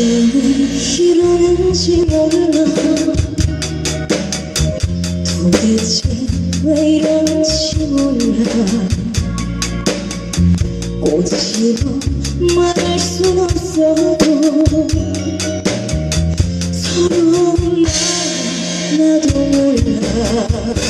때문에 이러는지 몰라 도대체 왜 이러는지 몰라. 꼬집어 말할 순 없어도 서로 나 나도 몰라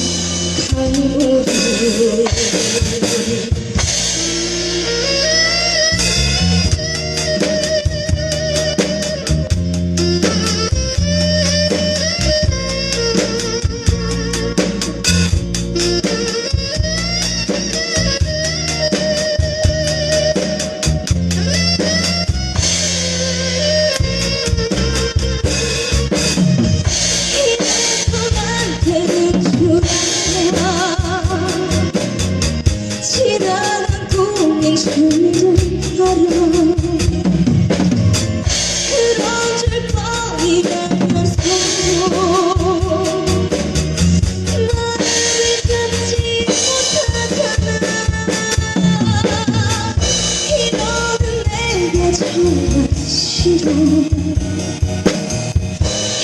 싫어.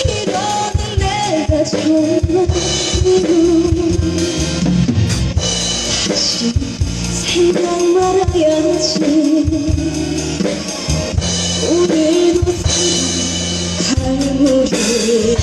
이러는 내가 정말 하얀지. 오늘도 갈무리